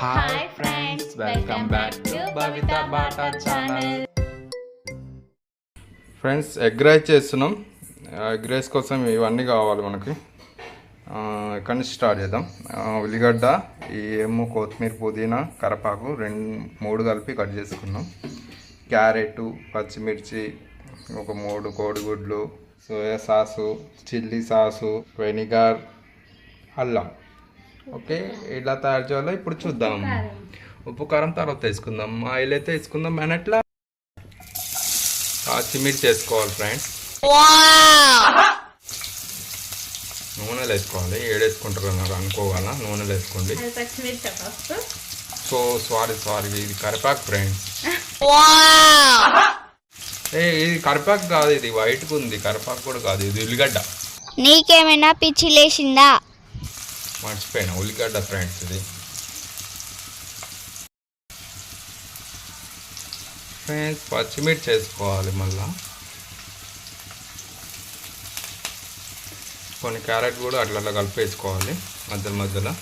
Hi friends welcome back to Bata channel friends egg rice చేస్తున్నాం. Egg rice కోసం ఇవన్నీ కావాలి మనకి. ఎక్కడి నుంచి స్టార్ట్ చేద్దాం? ఉల్లిగడ్డ ఈ ఏమో కొత్తిమీర పుదీనా కరపాకు రెండు మూడు కలిపి కట్ చేసుకున్నాం. క్యారెట్ పచ్చిమిర్చి ఒక మూడు కోడిగుడ్లు soya sauce chilli sauce vinegar అల్లం. ఓకే ఇలా తయారు చేయాలో? ఇప్పుడు చూద్దాం. ఉప్పు కారం తర్వాత వేసుకుందాం. ఆయిల్ అయితే వేసుకుందాం. అన్నట్లా పచ్చిమిర్చి వేసుకోవాలి ఫ్రెండ్స్. నూనెలు వేసుకోవాలి. ఏడేసుకుంటారు అన్నారు. అనుకోవాలా? నూనెలు వేసుకోండి. So sorry sorry. ఇది కరిపాకు ఫ్రెండ్స్. ఏ ఇది కరిపాకు కాదు. ఇది వైట్గా ఉంది. కరిపాకు కూడా కాదు. ఇది ఉల్లిగడ్డ. నీకేమైనా పిచ్చి లేచిందా? మర్చిపోయిన. ఉల్లిగడ్డ ఫ్రెండ్స్ ఇది. ఫ్రెండ్స్ పచ్చిమిర్చి వేసుకోవాలి మళ్ళా. కొన్ని క్యారెట్ కూడా అట్లా అట్లా మధ్య మధ్యలో.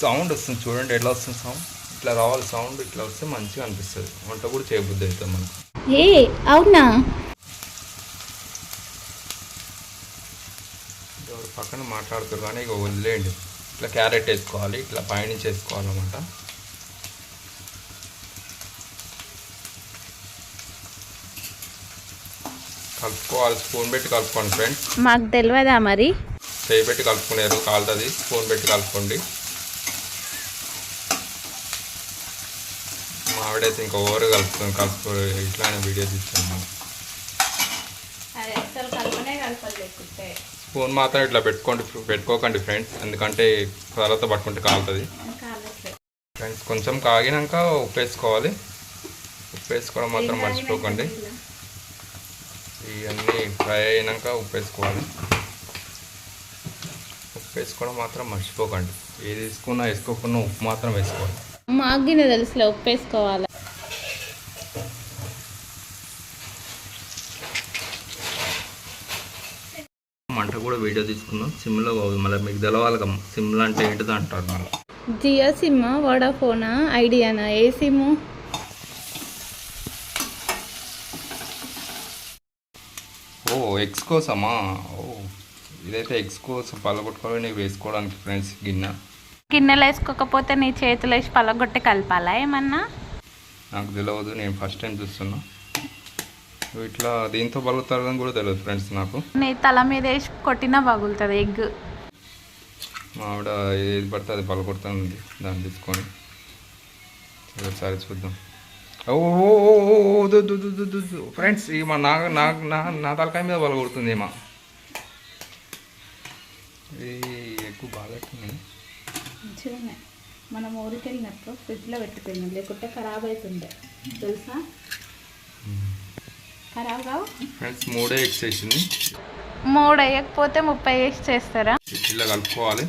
సౌండ్ వస్తుంది చూడండి ఎట్లా వస్తుంది సౌండ్? ఇట్లా రావాలి సౌండ్ ఇట్లా వస్తే మంచిగా అనిపిస్తుంది. వంట కూడా చేయబుద్ధి అవుతుంది మనకు. ఏ అవునా? ఎవరు పక్కన మాట్లాడుతారు కానీ ఇక వదిలేయండి. ఇట్లా క్యారెట్ వేసుకోవాలి ఇట్లా పైనుంచి వేసుకోవాలన్నమాట. కలుపుకోవాలి స్పూన్ పెట్టి కలుపుకోండి ఫ్రెండ్స్. మాకు తెలియదా మరి? చేయి పెట్టి కలుపుకునేరు కాలుతుంది స్పూన్ పెట్టి కలుపుకోండి. మా ఆవిడైతే ఇంకా ఓవర్ కలుపుకొని కలుపు ఇట్లానే వీడియో అదే అసలు కలపనే కలపలు లేకుంటే స్పూన్ మాత్రం ఇట్లా పెట్టుకోండి పెట్టుకోకండి ఫ్రెండ్స్ ఎందుకంటే తర్వాత పట్టుకుంటే కాలుతుంది. ఫ్రెండ్స్ కొంచెం కాగినాక ఉప్పు వేసుకోవాలి ఉప్పు వేసుకోవడం మాత్రం మర్చిపోకండి. ఇవన్నీ ఫ్రై అయినాక ఉప్పు వేసుకోవాలి ఉప్పు వేసుకోవడం మాత్రం మర్చిపోకండి. ఏది వేసుకున్నా వేసుకోకుండా ఉప్పు మాత్రం వేసుకోవాలి. మాకు గిన్నె తెలుసులే ఉప్పు వేసుకోవాలి మంట కూడా తీసుకుందాం సిమ్లో మళ్ళీ మీకు తెలవాలి సిమ్లో అంటే ఏంటిదో అంటారు మళ్ళీ. జియో సిమ్ వడాఫోనా ఐడియానా? ఏ సిమ్? ఓ ఎగ్స్ కోసమా? ఓ ఇదైతే ఎగ్స్ కోసం పలగొట్టుకోవాలి నీకు వేసుకోవడానికి ఫ్రెండ్స్ గిన్నె. గిన్నెలు వేసుకోకపోతే నీ చేతులు వేసి పలగొట్టి కలపాలా ఏమన్నా? నాకు తెలియదు నేను ఫస్ట్ టైం చూస్తున్నా. ఇట్లా దీంతో పలుకుతారని కూడా తెలియదు ఫ్రెండ్స్ నాకు. నీ తల మీద వేసి కొట్టినా పగులుతుంది ఎగ్. మా ఆవిడ ఏది పడితే అది పలకొడుతుంది దాన్ని తీసుకొని ఒకసారి చూద్దాం. ఓ. ఫ్రెండ్స్ ఈ మా నా నా నా నా తలకాయ మీద పలగొడుతుంది ఏమా ఇది ఎక్కువ బాగా మనం ఊరికి వెళ్ళినప్పుడు ఫ్రిడ్జ్లో పెట్టుకున్నాం. లేకుంటే ఖరాబ్ అవుతుండే తెలుసా? ఖరాబ్ కావు. ఫ్రెండ్స్ మూడే ఎగ్స్ వేసింది మూడు వేయకపోతే ముప్పై వేసి చేస్తారా? ఇట్లా కలుపుకోవాలి.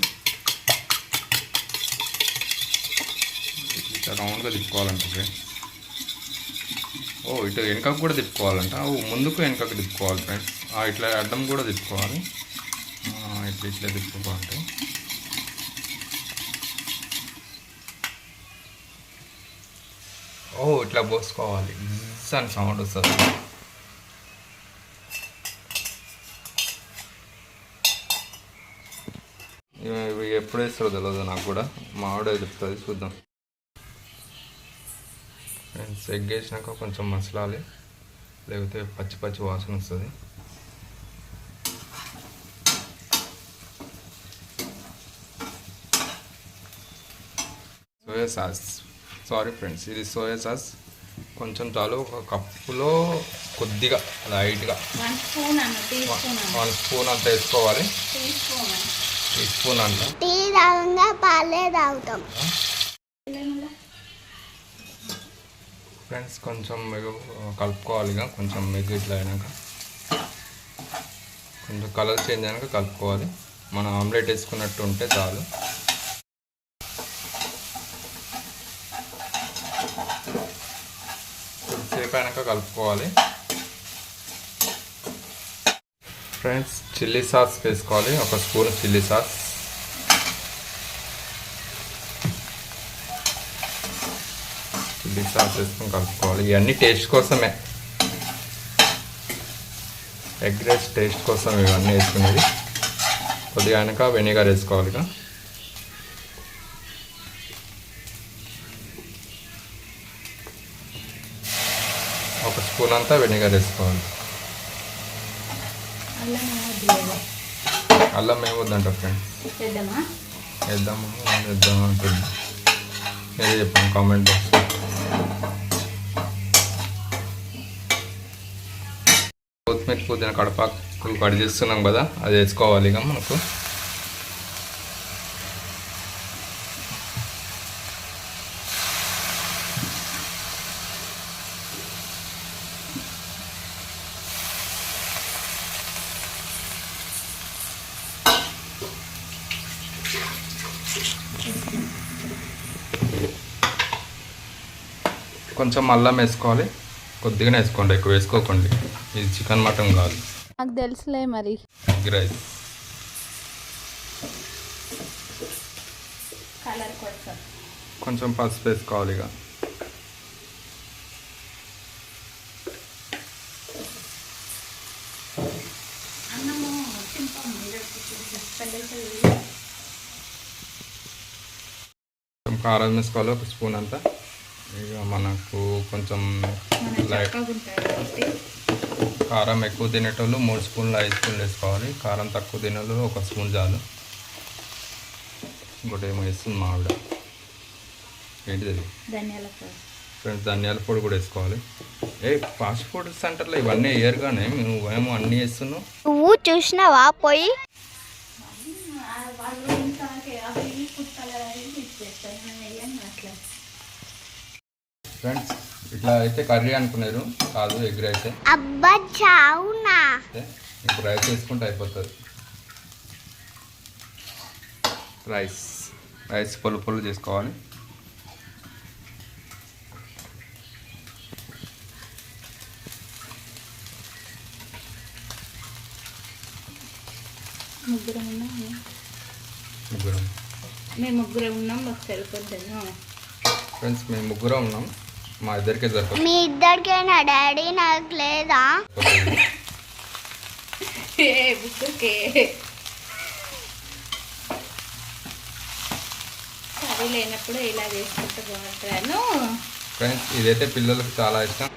ఇట్లా రౌండ్గా తిప్పుకోవాలంట ఫ్రెండ్స్ ఓ ఇటు వెనకకు కూడా తిప్పుకోవాలంట. ఓ ముందుకు వెనకకు తిప్పుకోవాలి ఫ్రెండ్స్ ఆ, ఇట్లా అడ్డం కూడా తిప్పుకోవాలి. ఆ, ఇట్లా ఇట్లా తిప్పుకోవాలి ఓ ఇట్లా పోసుకోవాలి. అని సౌండ్ వస్తుంది. ఎప్పుడు వేస్తారో తెలియదు నాకు కూడా. మా ఆవిడ చెప్తుంది చూద్దాం. ఫ్రెండ్స్ ఎగ్ వేసినాక కొంచెం మసలాలి. లేకపోతే పచ్చి పచ్చి వాసన వస్తుంది. Soya sauce. సారీ ఫ్రెండ్స్ ఇది సోయా సాస్. కొంచెం చాలు ఒక కప్పులో కొద్దిగా లైట్గా. వన్ స్పూన్ అంత వేసుకోవాలి. టీ స్పూన్ టీ తాగంగా పాలే తాగుతాం. ఫ్రెండ్స్ కొంచెం మీకు కలుపుకోవాలి ఇక. కొంచెం మీకు ఇట్లా అయినాక. కొంచెం కలర్ చేంజ్ అయినాక కలుపుకోవాలి. మనం ఆమ్లెట్ వేసుకున్నట్టు ఉంటే చాలు. కొద్దిసేపు అయినాక కలుపుకోవాలి. ఫ్రెండ్స్ చిల్లీ సాస్ వేసుకోవాలి. ఒక spoon chilli sauce chilli sauce వేసుకొని కలుపుకోవాలి. ఇవన్నీ టేస్ట్ కోసమే. ఎగ్ రైస్ టేస్ట్ కోసం ఇవన్నీ వేసుకునేది. కొద్దిగా అయినాక వెనిగర్ వేసుకోవాలి ఇక. ఒక స్పూన్ అంతా వెనిగర్ వేసుకోవాలి. అల్లం ఏమొద్దంట ఫ్రెండ్స్ చేద్దామా వేద్దాము? వేద్దాం అంటుంది మీరే చెప్పండి కామెంట్ బాక్స్ కొత్తిమీర పుదీనా కడపాకులు కట్ చేస్తున్నాం కదా అది వేసుకోవాలి ఇక మనకు. కొంచెం అల్లం వేసుకోవాలి. కొద్దిగానే వేసుకోండి ఎక్కువ వేసుకోకండి. ఇది చికెన్ మటన్ కాదు. నాకు తెలుసులే మరి. Egg rice. కొంచెం. పసుపు వేసుకోవాలి ఇక. కారం వేసుకోవాలి ఒక స్పూన్ అంతా. ఇక మనకు కొంచెం లైట్ కారం ఎక్కువ తినేటోళ్ళు మూడు స్పూన్లు ఐదు స్పూన్లు వేసుకోవాలి. కారం తక్కువ తినేవాళ్ళు ఒక స్పూన్ చాలు. ఇంకోటి ఏమో వేస్తుంది మావిడ ఏంటిది అది? ధనియాల పొడి. ఫ్రెండ్స్ ధనియాల పొడి కూడా వేసుకోవాలి. ఏ ఫాస్ట్ ఫుడ్ సెంటర్లో ఇవన్నీ వేయరుగానే మేము ఏమో అన్నీ వేస్తున్నాం. నువ్వు చూసినావా పోయి వాళ్ళు ఇంకా అవి ఫుడ్ కలర్ అవి ఇచ్చేస్తారు మనం వేయం అట్లా ఫ్రెండ్స్ ఇట్లా అయితే కర్రీ అనుకున్నారు. కాదు ఎగ్ రైస్. అబ్బా చావునా? అయితే ఇప్పుడు రైస్ వేసుకుంటే అయిపోతుంది. రైస్ రైస్ పొలు పొలు చేసుకోవాలి. ముగ్గురం ఉన్నాం. ముగ్గురం మేము ముగ్గురం ఉన్నాం. మాకు సరిపోతుంది ఫ్రెండ్స్ మేము ముగ్గురం ఉన్నాం. మా ఇద్దరికే సరిపోతుంది. మీ ఇద్దరికైనా డాడీ నాకు లేదా? కర్రీ లేనప్పుడు ఇలా చేసుకుంటే బాగుంటాను. ఫ్రెండ్స్ ఇదైతే పిల్లలకు చాలా ఇష్టం.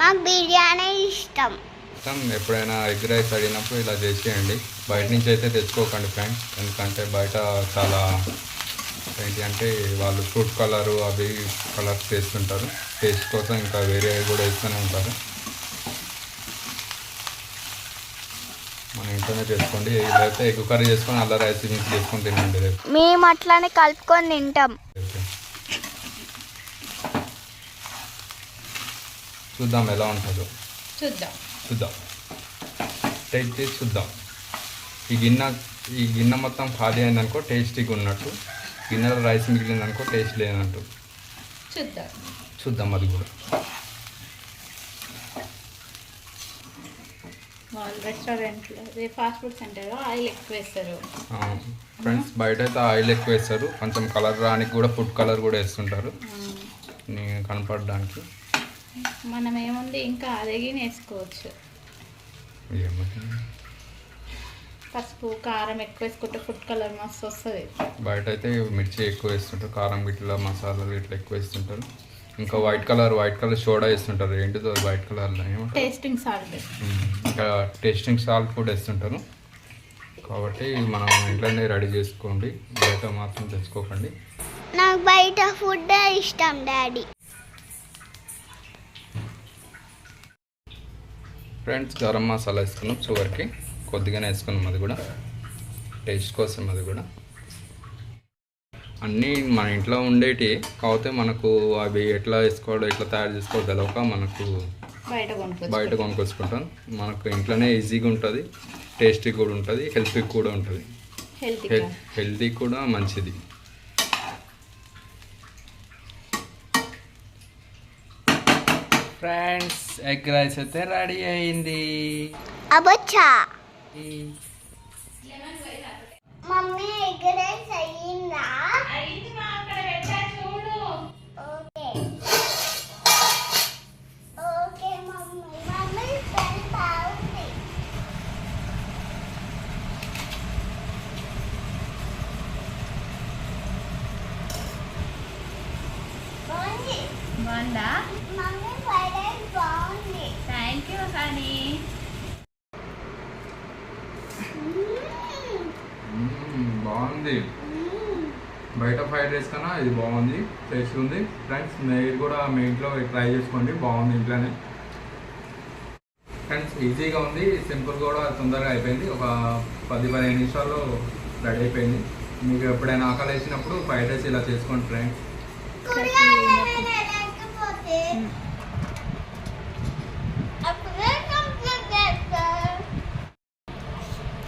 మాకు బిర్యానీ ఇష్టం. ఇష్టం. ఎప్పుడైనా ఎగ్ రైస్ అడిగినప్పుడు ఇలా చేసేయండి. బయట నుంచి అయితే తెచ్చుకోకండి ఫ్రెండ్స్ ఎందుకంటే బయట చాలా ఏంటి అంటే వాళ్ళు ఫ్రూట్ కలరు అవి కలర్స్ వేస్తుంటారు టేస్ట్ కోసం ఇంకా వేరే కూడా వేస్తూనే ఉంటారు. మన ఇంట్లోనే చేసుకోండి. లేకపోతే ఎగ్ కర్రీ చేసుకొని అల్ల రైస్ మిక్స్ చేసుకొని తినండి రేపు. మేము అట్లానే కలుపుకొని తింటాం. చూద్దాం ఎలా ఉంటుందో. చూద్దాం. చూద్దాం. టేస్ట్ చేసి చూద్దాం. ఈ గిన్నె ఈ గిన్నె మొత్తం ఖాళీ అయిందనుకో టేస్టీగా ఉన్నట్టు గిన్నెలో రైస్ మిగిలిందనుకో టేస్ట్ లేనట్టు. చూద్దాం. చూద్దాం అది కూడా. రెస్టారెంట్లో అదే ఫాస్ట్ ఫుడ్ సెంటర్లో ఆయిల్ ఎక్కువ వేస్తారు. ఫ్రెండ్స్ బయట అయితే ఆయిల్ ఎక్కువ వేస్తారు. కొంచెం కలర్ రానికి కూడా ఫుడ్ కలర్ కూడా వేస్తుంటారు. కనపడడానికి. మనం ఏముంది ఇంకా అదిగి వేసుకోవచ్చు. పసుపు కారం ఎక్కువ వేసుకుంటే ఫుడ్ కలర్ మస్తు వస్తుంది. బయట అయితే మిర్చి ఎక్కువ వేస్తుంటారు కారం గిట్ల మసాలాలు ఇట్లా ఎక్కువ వేస్తుంటారు. ఇంకా white colour white colour soda వేస్తుంటారు. ఏంటిదో వైట్ కలర్లో టేస్టింగ్ సాల్ట్. ఇంకా టేస్టింగ్ సాల్ట్ కూడా వేస్తుంటారు. కాబట్టి మనం ఇంట్లోనే రెడీ చేసుకోండి బయట మాత్రం తెచ్చుకోకండి. నాకు బయట ఫుడ్ ఇష్టం డాడీ. ఫ్రెండ్స్ గరం మసాలా వేసుకున్నాం షుగర్కి కొద్దిగానే వేసుకున్నాం అది కూడా. టేస్ట్ కోసం అది కూడా. అన్నీ మన ఇంట్లో ఉండేటి కాకపోతే మనకు అవి ఎట్లా వేసుకోవడం ఎట్లా తయారు చేసుకోవడం తెలవక మనకు బయట కొనుక్కొచ్చుకుంటాం. మనకు ఇంట్లోనే ఈజీగా ఉంటుంది టేస్టీ కూడా ఉంటుంది హెల్తీ కూడా ఉంటుంది. హెల్తీ హెల్తీ కూడా మంచిది. ఫ్రెండ్స్ ఎగ్ రైస్ అయితే రెడీ అయింది. మమ్మీ ఎగరేస్ అయ్యిందా ఓకే బాగుందా మమ్మీ ఫ్రైడ్ రైస్ బాగుంది థ్యాంక్ యూ హనీ మ్మ్, బాగుంది. బయట ఫ్రైడ్ రైస్ కన్నా ఇది బాగుంది టేస్ట్ ఉంది. ఫ్రెండ్స్ మీరు కూడా మీ ఇంట్లో ట్రై చేసుకోండి బాగుంది ఇంట్లోనే. ఫ్రెండ్స్ ఈజీగా ఉంది సింపుల్ కూడా తొందరగా అయిపోయింది. ఒక పది పదిహేను నిమిషాల్లో రెడీ అయిపోయింది. మీకు ఎప్పుడైనా ఆకలి వేసినప్పుడు ఫ్రైడ్ రైస్ ఇలా చేసుకోండి ఫ్రెండ్స్ కూరగాయలు లేకపోతే అప్పుడే కంప్లీట్ చేస్తారు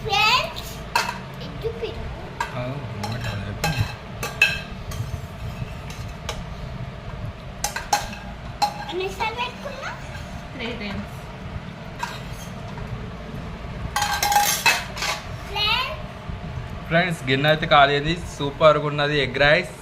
ఫ్రెండ్స్ ఇది పిన్ ఎన్నిసార్లు పెట్టుకున్నా త్రీ టైమ్స్ ఫ్రెండ్స్ ఫ్రెండ్స్ గిన్నె అయితే కాలేదు సూపర్గా ఉన్నది. Egg rice